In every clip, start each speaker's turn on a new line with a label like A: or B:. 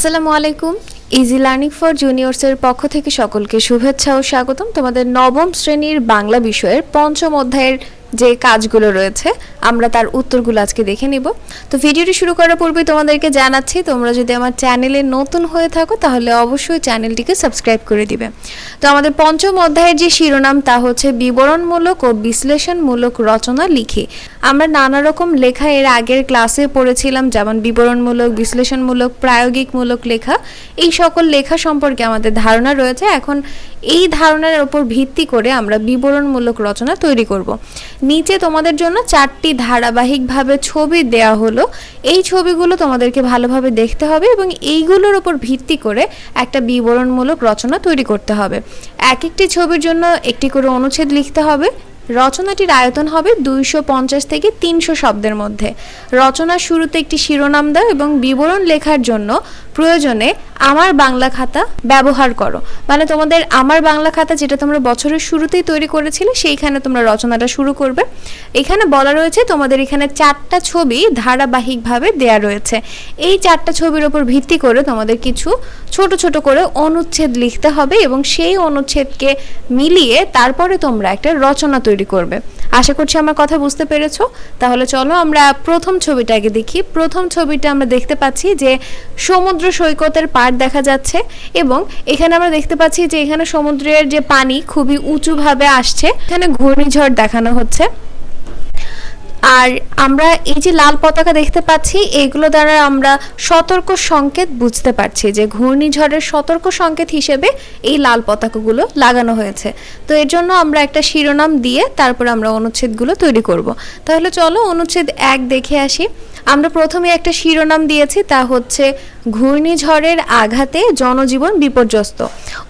A: আসসালামু আলাইকুম। Easy learning for জুনিয়র্সের পক্ষ থেকে সকলকে শুভেচ্ছা ও স্বাগতম। তোমাদের নবম শ্রেণির বাংলা বিষয়ের পঞ্চম অধ্যায়ের যে কাজগুলো রয়েছে, আমরা তার উত্তরগুলো আজকে দেখে নিব। তো ভিডিওটি শুরু করার পূর্বে তোমাদেরকে জানাচ্ছি, তোমরা যদি আমার চ্যানেলে নতুন হয়ে থাকো, তাহলে অবশ্যই চ্যানেলটিকে সাবস্ক্রাইব করে দিবে। তো আমাদের পঞ্চম অধ্যায়ের যে শিরোনাম, তা হচ্ছে বিবরণমূলক ও বিশ্লেষণমূলক রচনা লিখি। আমরা নানা রকম লেখা এর আগের ক্লাসে পড়েছিলাম, যেমন বিবরণমূলক, বিশ্লেষণমূলক, প্রায়োগিকমূলক লেখা। এই সকল লেখা সম্পর্কে আমাদের ধারণা রয়েছে। এখন এই ধারণার উপর ভিত্তি করে আমরা বিবরণমূলক রচনা তৈরি করব। নিচে তোমাদের জন্য চারটি ধারাবাহিকভাবে ছবি দেয়া হলো। এই ছবিগুলো তোমাদেরকে ভালোভাবে দেখতে হবে এবং এইগুলোর উপর ভিত্তি করে একটা বিবরণমূলক রচনা তৈরি করতে হবে। এক একটি ছবির জন্য একটি করে অনুচ্ছেদ লিখতে হবে। রচনাটির আয়তন হবে দুইশো পঞ্চাশ থেকে তিনশো শব্দের মধ্যে। রচনার শুরুতে একটি শিরোনাম দাও এবং বিবরণ লেখার জন্য প্রয়োজনে আমার বাংলা খাতা ব্যবহার করো। মানে তোমাদের আমার বাংলা খাতা যেটা তোমরা বছরের শুরুতেই তৈরি করেছিলে, সেইখানে তোমরা রচনাটা শুরু করবে। এখানে বলা রয়েছে, তোমাদের এখানে চারটা ছবি ধারাবাহিকভাবে দেয়া রয়েছে। এই চারটা ছবির ওপর ভিত্তি করে তোমাদের কিছু ছোট ছোট করে অনুচ্ছেদ লিখতে হবে এবং সেই অনুচ্ছেদকে মিলিয়ে তারপরে তোমরা একটা রচনা তৈরি করবে। আশা করছি আমার কথা বুঝতে পেরেছ? তাহলে চলো আমরা প্রথম ছবিটাকে দেখি। প্রথম ছবিটা আমরা দেখতে পাচ্ছি যে সমুদ্র সৈকতের পাড় দেখা যাচ্ছে এবং এখানে আমরা দেখতে পাচ্ছি যে এখানে সমুদ্রের যে পানি খুবই উঁচুভাবে আসছে, এখানে ঘূর্ণিঝড় দেখানো হচ্ছে। আর আমরা এই যে লাল পতাকা দেখতে পাচ্ছি, এগুলো দ্বারা আমরা সতর্ক সংকেত বুঝতে পারছি যে ঘূর্ণিঝড়ের সতর্ক সংকেত হিসেবে এই লাল পতাকাগুলো লাগানো হয়েছে। তো এর জন্য আমরা একটা শিরোনাম দিয়ে তারপর আমরা অনুচ্ছেদগুলো তৈরি করব। তাহলে চলো অনুচ্ছেদ এক দেখে আসি। আমরা প্রথমে একটা শিরোনাম দিয়েছি, তা হচ্ছে ঘূর্ণিঝড়ের আঘাতে জনজীবন বিপর্যস্ত।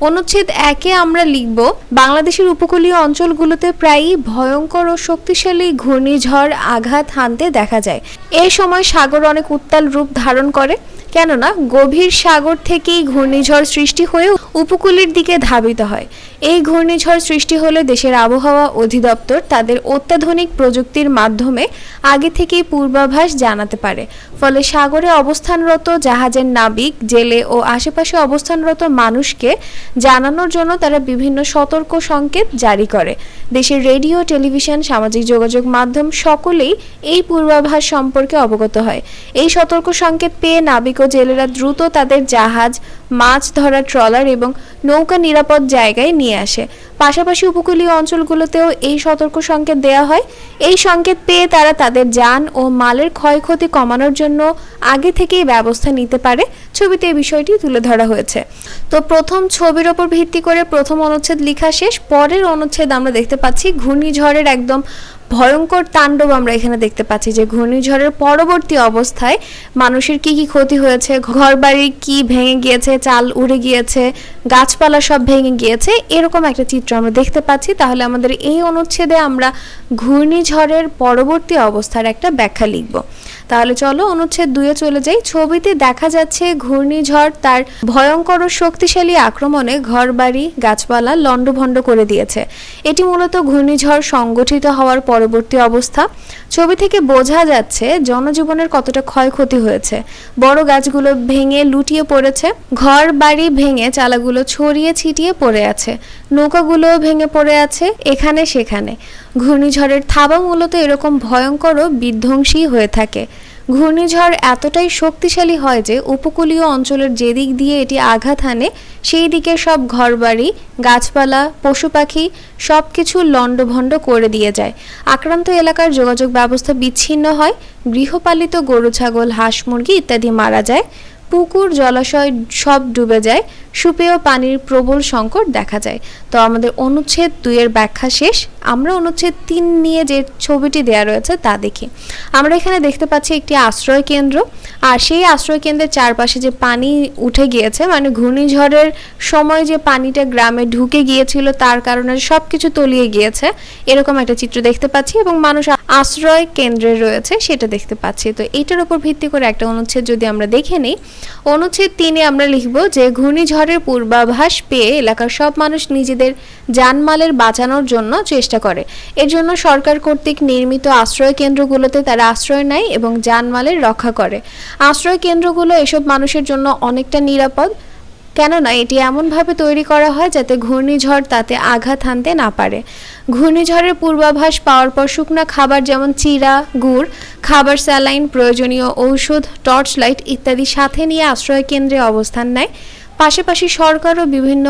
A: অনুচ্ছেদ একে আমরা লিখব, বাংলাদেশের উপকূলীয় অঞ্চলগুলোতে প্রায়ই ভয়ঙ্কর ও শক্তিশালী ঘূর্ণিঝড় আঘাত হানতে দেখা যায়। এই সময় সাগর অনেক উত্তাল রূপ ধারণ করে। কেননা গভীর সাগর থেকেই ঘূর্ণিঝড় সৃষ্টি হয়ে উপকূলের দিকে ধাবিত হয়। এই ঘূর্ণিঝড় সৃষ্টি হলে দেশের আবহাওয়া অধিদপ্তর তাদের অত্যাধুনিক প্রযুক্তির মাধ্যমে আগে থেকেই পূর্বাভাস জানাতে পারে। ফলে সাগরে অবস্থানরত জাহাজের নাবিক, জেলে ও আশেপাশে অবস্থানরত মানুষকে জানানোর জন্য তারা বিভিন্ন সতর্ক সংকেত জারি করে। দেশের রেডিও, টেলিভিশন, সামাজিক যোগাযোগ মাধ্যম সকলেই এই পূর্বাভাস সম্পর্কে অবগত হয়। এই সতর্ক সংকেত পেয়ে নাবিক ও জেলেরা দ্রুত তাদের জাহাজ মাছ ধরা ট্রলার এবং নৌকা নিরাপদ জায়গায় নিয়ে আসে। পাশাপাশি উপকূলীয় অঞ্চলগুলোতেও এই সতর্ক সংকেত দেওয়া হয়। এই সংকেত পেয়ে তারা তাদের যান ও মালের ক্ষয়ক্ষতি কমানোর জন্য আগে থেকেই ব্যবস্থা নিতে পারে। ছবিতে এই বিষয়টি তুলে ধরা হয়েছে। তো প্রথম ছবির ওপর ভিত্তি করে প্রথম অনুচ্ছেদ লেখা শেষ, পরের অনুচ্ছেদ আমরা দেখতে পাচ্ছি ঘূর্ণিঝড়ের একদম ভয়ঙ্কর তাণ্ডব আমরা এখানে দেখতে পাচ্ছি যে ঘূর্ণিঝড়ের পরবর্তী অবস্থায় মানুষের কি কি ক্ষতি হয়েছে, ঘরবাড়ি কি ভেঙে গিয়েছে চাল উড়ে গিয়েছে। গাছপালা সব ভেঙে গিয়েছে। এরকম একটা চিত্র আমরা দেখতে পাচ্ছি। তাহলে আমাদের এই অনুচ্ছেদে আমরা ঘূর্ণিঝড়ের পরবর্তী অবস্থার একটা ব্যাখ্যা লিখব। তাহলে চলো অনুচ্ছেদ দুয়ে চলে যাই। ছবিতে দেখা যাচ্ছে ঘূর্ণিঝড় তার ভয়ঙ্কর শক্তিশালী আক্রমণে ঘরবাড়ি, গাছপালা লণ্ডভণ্ড করে দিয়েছে। এটি মূলত ঘূর্ণিঝড় সংগঠিত হওয়ার পরবর্তী অবস্থা। ছবি থেকে বোঝা যাচ্ছে জনজীবনের কতটা ক্ষয়ক্ষতি হয়েছে। বড় গাছগুলো ভেঙে লুটিয়ে পড়েছে। ঘর বাড়ি ভেঙে চালাগুলো ছড়িয়ে ছিটিয়ে পড়ে আছে। নৌকাগুলোও ভেঙে পড়ে আছে এখানে সেখানে। ঘূর্ণিঝড়ের থাবা মূলত এরকম ভয়ঙ্কর ও বিধ্বংসী হয়ে থাকে। ঘূর্ণিঝড় এতটাই শক্তিশালী হয় যে উপকূলীয় অঞ্চলের যেদিক দিয়ে এটি আঘাত হানে, সেই দিকে সব ঘরবাড়ি, গাছপালা পশু পাখি সব কিছু লণ্ডভণ্ড করে দিয়ে যায়। আক্রান্ত এলাকার যোগাযোগ ব্যবস্থা বিচ্ছিন্ন হয়। গৃহপালিত গরু, ছাগল, হাঁস, মুরগি ইত্যাদি মারা যায়। পুকুর, জলাশয় সব ডুবে যায়। সুপেয় পানির প্রবল সংকট দেখা যায়। তো আমাদের অনুচ্ছেদ দুইয়ের ব্যাখ্যা শেষ। আমরা অনুচ্ছেদ তিন নিয়ে যে ছবিটি দেয়া রয়েছে তা দেখি। আমরা এখানে দেখতে পাচ্ছি একটি আশ্রয় কেন্দ্র। আর সেই আশ্রয় কেন্দ্রের চারপাশে যে পানি উঠে গিয়েছে মানে ঘূর্ণিঝড়ের সময় যে পানিটা গ্রামে ঢুকে গিয়েছিল, তার কারণে সব কিছু তলিয়ে গিয়েছে। এরকম একটা চিত্র দেখতে পাচ্ছি এবং মানুষ আশ্রয় কেন্দ্রে রয়েছে, সেটা দেখতে পাচ্ছি। তো এটার উপর ভিত্তি করে একটা অনুচ্ছেদ যদি আমরা দেখে নিই অনুচ্ছেদ তিনে আমরা লিখব যে, ঘূর্ণিঝড়ের পূর্বাভাস পেয়ে এলাকার সব মানুষ নিজেদের জানমালের বাঁচানোর জন্য চেষ্টা করে। এর জন্য সরকার কর্তৃক নির্মিত আশ্রয় কেন্দ্রগুলোতে তারা আশ্রয় নেয় এবং জানমালের রক্ষা করে। আশ্রয় কেন্দ্রগুলো এসব মানুষের জন্য অনেকটা নিরাপদ কেননা এটি এমনভাবে তৈরি করা হয় যাতে ঘূর্ণিঝড় তাতে আঘাত হানতে না পারে। ঘূর্ণিঝড়ের পূর্বাভাস পাওয়ার পর শুকনা খাবার যেমন চিরা, গুড়, খাবার স্যালাইন, প্রয়োজনীয় ঔষধ টর্চ লাইট ইত্যাদি সাথে নিয়ে আশ্রয় কেন্দ্রে অবস্থান নেয়। পাশাপাশি সরকারও বিভিন্ন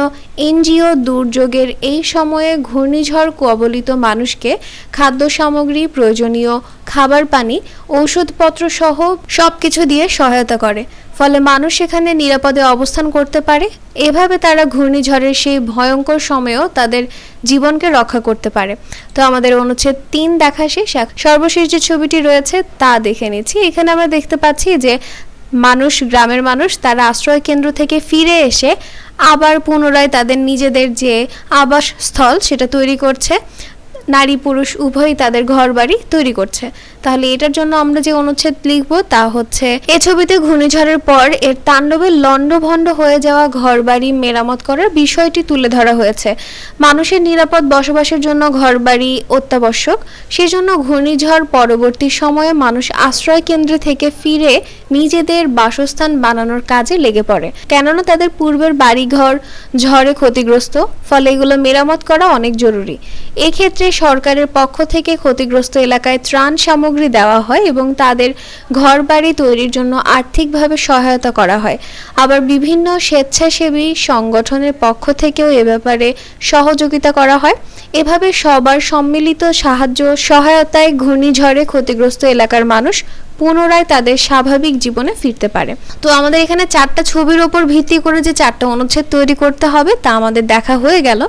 A: এনজিও দুর্যোগের এই সময়ে ঘূর্ণিঝড় কবলিত মানুষকে খাদ্য সামগ্রী, প্রয়োজনীয় খাবার পানি, ঔষধপত্র সহ সব কিছু দিয়ে সহায়তা করে। ফলে মানুষ সেখানে নিরাপদে অবস্থান করতে পারে। এভাবে তারা ঘূর্ণিঝড়ের সেই ভয়ঙ্কর সময়েও তাদের জীবনকে রক্ষা করতে পারে। তো আমাদের অনুচ্ছেদ তিন দেখা শেষ। সর্বশেষ যে ছবিটি রয়েছে তা দেখে নিচ্ছি। এখানে আমরা দেখতে পাচ্ছি যে মানুষ, গ্রামের মানুষ তারা আশ্রয় কেন্দ্র থেকে ফিরে এসে আবার পুনরায় তাদের নিজেদের যে আবাসস্থল সেটা তৈরি করছে। নারী, পুরুষ উভয়ই তাদের ঘর বাড়ি তৈরি করছে। তাহলে এটার জন্য আমরা যে অনুচ্ছেদ লিখব তা হচ্ছে, এ ছবিতে ঘূর্ণিঝড়ের পর এর তাণ্ডবে লণ্ডভণ্ড হয়ে যাওয়া ঘরবাড়ি মেরামত করার বিষয়টি তুলে ধরা হয়েছে। মানুষের নিরাপদ বসবাসের জন্য ঘরবাড়ি অত্যাবশ্যক। সেজন্য ঘূর্ণিঝড় পরবর্তী সময়ে মানুষ আশ্রয় কেন্দ্র থেকে ফিরে নিজেদের বাসস্থান বানানোর কাজে লেগে পড়ে। কেননা তাদের পূর্বের বাড়িঘর ঝড়ে ক্ষতিগ্রস্ত, ফলে এগুলো মেরামত করা অনেক জরুরি। এক্ষেত্রে সরকারের পক্ষ থেকে ক্ষতিগ্রস্ত এলাকায় ত্রাণ সামগ্রী দেওয়া হয় এবং তাদের ঘর বাড়ি তৈরির জন্য আর্থিকভাবে সহায়তা করা হয়। আবার বিভিন্ন স্বেচ্ছাসেবী সংগঠনের পক্ষ থেকেও এ ব্যাপারে সহযোগিতা করা হয়। এভাবে সবার সম্মিলিত সাহায্য সহায়তায় ঘূর্ণিঝড়ে ক্ষতিগ্রস্ত এলাকার মানুষ পুনরায় তাদের স্বাভাবিক জীবনে ফিরতে পারে। তো আমাদের এখানে চারটা ছবির ওপর ভিত্তি করে যে চারটা অনুচ্ছেদ তৈরি করতে হবে, তা আমাদের দেখা হয়ে গেল।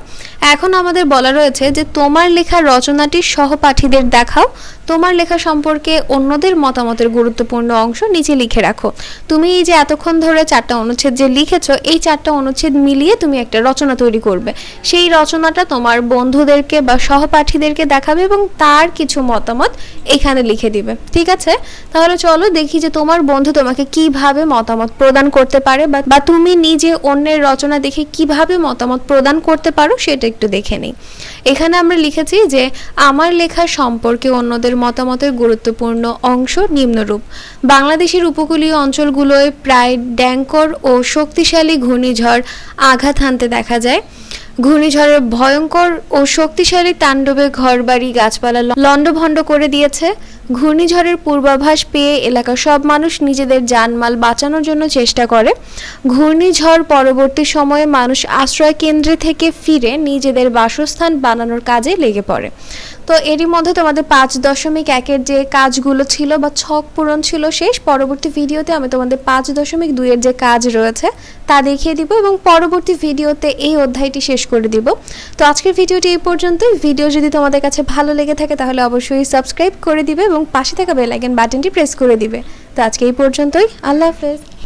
A: এখন আমাদের বলা রয়েছে যে, তোমার লেখা রচনাটি সহপাঠীদের দেখাও। তোমার লেখা সম্পর্কে অন্যদের মতামতের গুরুত্বপূর্ণ অংশ নিচে লিখে রাখো। তুমি এই যে এতক্ষণ ধরে চারটা অনুচ্ছেদ যে লিখেছো, এই চারটা অনুচ্ছেদ মিলিয়ে তুমি একটা রচনা তৈরি করবে। সেই রচনাটা তোমার বন্ধুদেরকে বা সহপাঠীদেরকে দেখাবে এবং তার কিছু মতামত এখানে লিখে দিবে। ঠিক আছে? তাহলে চলো দেখি যে তোমার বন্ধু তোমাকে কীভাবে মতামত প্রদান করতে পারে, বা তুমি নিজে অন্যের রচনা দেখে কীভাবে মতামত প্রদান করতে পারো সেটা একটু দেখে নিই। এখানে আমরা লিখেছি যে, আমার লেখা সম্পর্কে অন্যদের মতামতের গুরুত্বপূর্ণ অংশ নিম্নরূপ। বাংলাদেশের উপকূলীয় অঞ্চলগুলোয় প্রায় ড্যাঙ্কর ও শক্তিশালী ঘূর্ণিঝড় আঘাত হানতে দেখা যায়। ঘূর্ণিঝড়ের ভয়ঙ্কর ও শক্তিশালী তাণ্ডবে ঘরবাড়ি, গাছপালা লণ্ডভণ্ড করে দিয়েছে। ঘূর্ণিঝড়ের পূর্বাভাস পেয়ে এলাকার সব মানুষ নিজেদের জানমাল বাঁচানোর জন্য চেষ্টা করে। ঘূর্ণিঝড় পরবর্তী সময়ে মানুষ আশ্রয় কেন্দ্রে থেকে ফিরে নিজেদের বাসস্থান বানানোর কাজে লেগে পড়ে। তো এরই মধ্যে তোমাদের পাঁচ দশমিক একের যে কাজগুলো ছিল বা ছক পূরণ ছিল শেষ, পরবর্তী ভিডিওতে আমি তোমাদের পাঁচ দশমিক দুইয়ের যে কাজ রয়েছে তা দেখিয়ে দিব এবং পরবর্তী ভিডিওতে এই অধ্যায়টি শেষ করে দিব। তো আজকের ভিডিওটি এই পর্যন্তই। ভিডিও যদি তোমাদের কাছে ভালো লেগে থাকে তাহলে অবশ্যই সাবস্ক্রাইব করে দিবে এবং পাশে থাকা বেল আইকন বাটনটি প্রেস করে দিবে। তো আজকে এই পর্যন্তই। আল্লাহ হাফেজ।